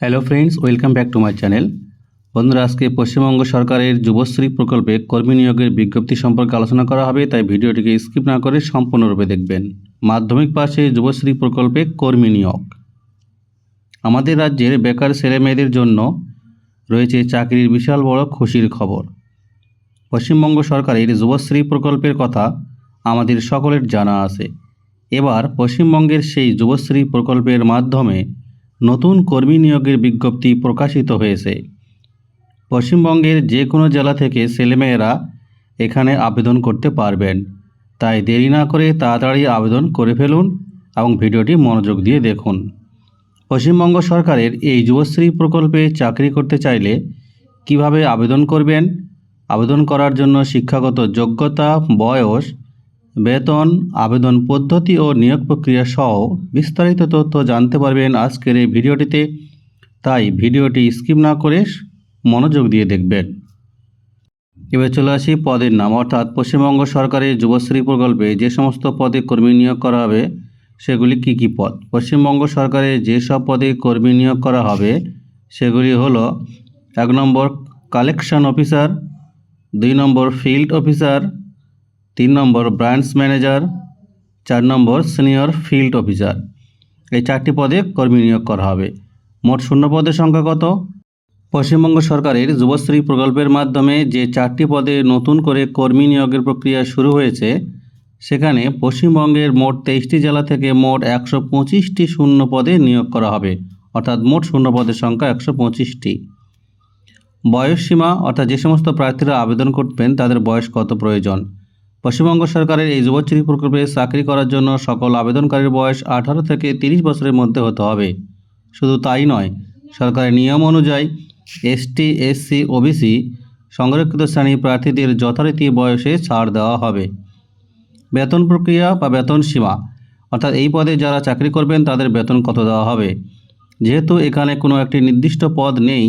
Hello friends welcome back to my channel বন্ধুরা, আজকে পশ্চিমবঙ্গ সরকারের যুবশ্রী প্রকল্পে কর্মী নিয়োগের বিজ্ঞপ্তি সম্পর্কে আলোচনা করা হবে, তাই ভিডিওটিকে স্কিপ না করে সম্পূর্ণরূপে দেখবেন। মাধ্যমিক পাশে যুবশ্রী প্রকল্পে কর্মী নিয়োগ। আমাদের রাজ্যের বেকার ছেলেমেয়েদের জন্য রয়েছে চাকরির বিশাল বড় খুশির খবর। পশ্চিমবঙ্গ সরকারের যুবশ্রী প্রকল্পের কথা আমাদের সকলের জানা আছে। এবার পশ্চিমবঙ্গের সেই যুবশ্রী প্রকল্পের মাধ্যমে নতুন কর্মী নিয়োগের বিজ্ঞপ্তি প্রকাশিত হয়েছে। পশ্চিমবঙ্গের যে কোনো জেলা থেকে ছেলেমেয়েরা এখানে আবেদন করতে পারবেন। তাই দেরি না করে তাড়াতাড়ি আবেদন করে ফেলুন এবং ভিডিওটি মনোযোগ দিয়ে দেখুন। পশ্চিমবঙ্গ সরকারের এই যুবশ্রী প্রকল্পে চাকরি করতে চাইলে কীভাবে আবেদন করবেন? আবেদন করার জন্য শিক্ষাগত যোগ্যতা, বয়স বেতন, আবেদন পদ্ধতি ও নিয়োগ প্রক্রিয়া সহ বিস্তারিত তথ্য জানতে পারবেন আজকের এই ভিডিওটিতে। তাই ভিডিওটি স্কিপ না করে মনোযোগ দিয়ে দেখবেন। এবার চলে আসি পদের নাম, অর্থাৎ পশ্চিমবঙ্গ সরকারের যুবশ্রী প্রকল্পে যে সমস্ত পদে কর্মী নিয়োগ করা হবে, সেগুলি কি কি পদ? পশ্চিমবঙ্গ সরকারের যেসব পদে কর্মী নিয়োগ করা হবে, সেগুলি হল এক নম্বর কালেকশন অফিসার, দুই নম্বর ফিল্ড অফিসার তিন নম্বর ব্রাঞ্চ ম্যানেজার, চার নম্বর সিনিয়র ফিল্ড অফিসার। এই চারটি পদে কর্মী নিয়োগ করা হবে। মোট শূন্য পদের সংখ্যা কত? পশ্চিমবঙ্গ সরকারের যুবশ্রী প্রকল্পের মাধ্যমে যে চারটি পদে নতুন করে কর্মী নিয়োগের প্রক্রিয়া শুরু হয়েছে, সেখানে পশ্চিমবঙ্গের মোট তেইশটি জেলা থেকে মোট একশো পঁচিশটি শূন্য পদে নিয়োগ করা হবে, অর্থাৎ মোট শূন্য পদের সংখ্যা একশো পঁচিশটি। বয়স সীমা, অর্থাৎ যে সমস্ত প্রার্থীরা আবেদন করবেন, তাদের বয়স কত প্রয়োজন? পশ্চিমবঙ্গ সরকারের এই যুবশ্রী প্রকল্পে চাকরি করার জন্য সকল আবেদনকারীর বয়স আঠারো থেকে তিরিশ বছরের মধ্যে হতে হবে। শুধু তাই নয়, সরকারের নিয়ম অনুযায়ী এসটি, এসসি, ওবিসি সংরক্ষিত শ্রেণি প্রার্থীদের যথারীতি বয়সে ছাড় দেওয়া হবে। বেতন প্রক্রিয়া বা বেতন সীমা, অর্থাৎ এই পদে যারা চাকরি করবেন তাদের বেতন কত দেওয়া হবে? যেহেতু এখানে কোনো একটি নির্দিষ্ট পদ নেই,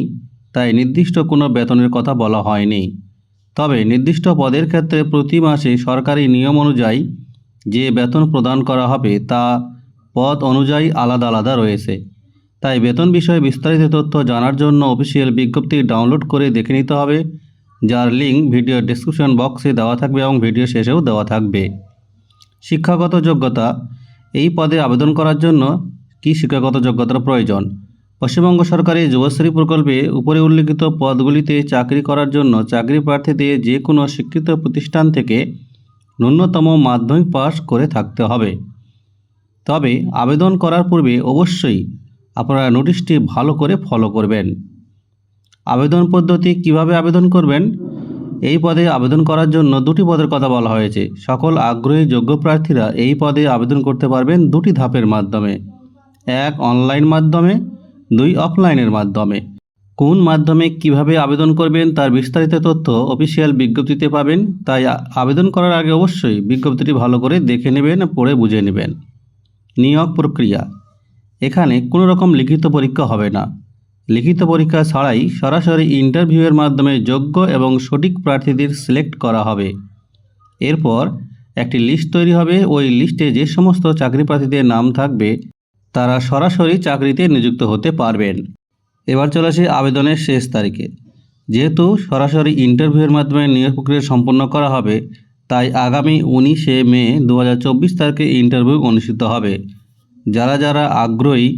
তাই নির্দিষ্ট কোনো বেতনের কথা বলা হয়নি। তবে নির্দিষ্ট পদের ক্ষেত্রে প্রতি মাসে সরকারি নিয়ম অনুযায়ী যে বেতন প্রদান করা হবে তা পদ অনুযায়ী আলাদা আলাদা রয়েছে। তাই বেতন বিষয়ে বিস্তারিত তথ্য জানার জন্য অফিসিয়াল বিজ্ঞপ্তি ডাউনলোড করে দেখে নিতে হবে, যার লিঙ্ক ভিডিও ডিসক্রিপশন বক্সে দেওয়া থাকবে এবং ভিডিও শেষেও দেওয়া থাকবে। শিক্ষাগত যোগ্যতা, এই পদে আবেদন করার জন্য কী শিক্ষাগত যোগ্যতার প্রয়োজন? পশ্চিমবঙ্গ সরকারের যুবশ্রী প্রকল্পে উপরে উল্লিখিত পদগুলিতে চাকরি করার জন্য চাকরি প্রার্থীদের যে কোনো স্বীকৃত প্রতিষ্ঠান থেকে ন্যূনতম মাধ্যমিক পাস করে থাকতে হবে। তবে আবেদন করার পূর্বে অবশ্যই আপনারা নোটিশটি ভালো করে ফলো করবেন। আবেদন পদ্ধতি কীভাবে আবেদন করবেন? এই পদে আবেদন করার জন্য দুটি পদের কথা বলা হয়েছে। সকল আগ্রহী যোগ্য প্রার্থীরা এই পদে আবেদন করতে পারবেন দুটি ধাপের মাধ্যমে। এক, অনলাইন মাধ্যমে। দুই অফলাইনের মাধ্যমে। কোন মাধ্যমে কীভাবে আবেদন করবেন তার বিস্তারিত তথ্য অফিসিয়াল বিজ্ঞপ্তিতে পাবেন, তাই আবেদন করার আগে অবশ্যই বিজ্ঞপ্তিটি ভালো করে দেখে নেবেন, পড়ে বুঝে নেবেন। নিয়োগ প্রক্রিয়া। এখানে কোনো রকম লিখিত পরীক্ষা হবে না। লিখিত পরীক্ষা ছাড়াই সরাসরি ইন্টারভিউয়ের মাধ্যমে যোগ্য এবং সঠিক প্রার্থীদের সিলেক্ট করা হবে। এরপর একটি লিস্ট তৈরি হবে, ওই লিস্টে যে সমস্ত চাকরি প্রার্থীদের নাম থাকবে তারা সরাসরি চাকরিতে নিযুক্ত হতে পারবেন। এবার চলে আসি আবেদনের শেষ তারিখে। যেহেতু সরাসরি ইন্টারভিউয়ের মাধ্যমে নিয়োগ প্রক্রিয়া সম্পন্ন করা হবে, তাই আগামী উনিশে মে দু হাজার চব্বিশ তারিখে ইন্টারভিউ অনুষ্ঠিত হবে। যারা যারা আগ্রহী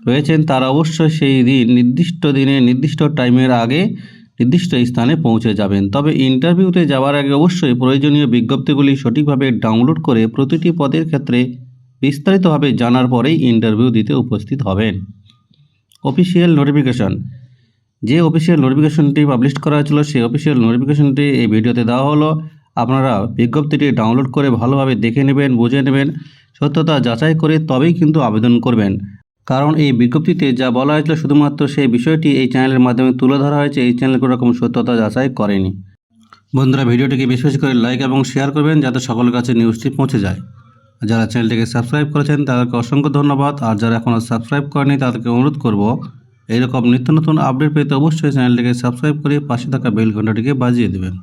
রয়েছেন, তারা অবশ্যই সেই দিন, নির্দিষ্ট দিনে, নির্দিষ্ট টাইমের আগে, নির্দিষ্ট স্থানে পৌঁছে যাবেন। তবে ইন্টারভিউতে যাওয়ার আগে অবশ্যই প্রয়োজনীয় বিজ্ঞপ্তিগুলি সঠিকভাবে ডাউনলোড করে প্রতিটি পদের ক্ষেত্রে বিস্তারিতভাবে জানার পরেই ইন্টারভিউ দিতে উপস্থিত হবেন। অফিসিয়াল নোটিফিকেশন যে অফিসিয়াল নোটিফিকেশনটি পাবলিশ করা হয়েছিল, সেই অফিসিয়াল নোটিফিকেশনটি এই ভিডিওতে দেওয়া হলো। আপনারা বিজ্ঞপ্তিটি ডাউনলোড করে ভালোভাবে দেখে নেবেন, বুঝে নেবেন, সত্যতা যাচাই করে তবেই কিন্তু আবেদন করবেন। কারণ এই বিজ্ঞপ্তিতে যা বলা হয়েছিল, শুধুমাত্র সেই বিষয়টি এই চ্যানেলের মাধ্যমে তুলে ধরা হয়েছে, এই চ্যানেল কোনো রকম সত্যতা যাচাই করেনি। বন্ধুরা, ভিডিওটিকে বেশি বেশি করে লাইক এবং শেয়ার করবেন, যাতে সকলের কাছে নিউজটি পৌঁছে যায়। যারা চ্যানেলটিকে সাবস্ক্রাইব করেছেন তাদেরকে অসংখ্য ধন্যবাদ। আর যারা এখনও সাবস্ক্রাইব করেনি তাদেরকে অনুরোধ করব, এইরকম নিত্য নতুন আপডেট পেতে অবশ্যই চ্যানেলটিকে সাবস্ক্রাইব করে পাশে থাকা বেল ঘন্টাটিকে বাজিয়ে দেবেন।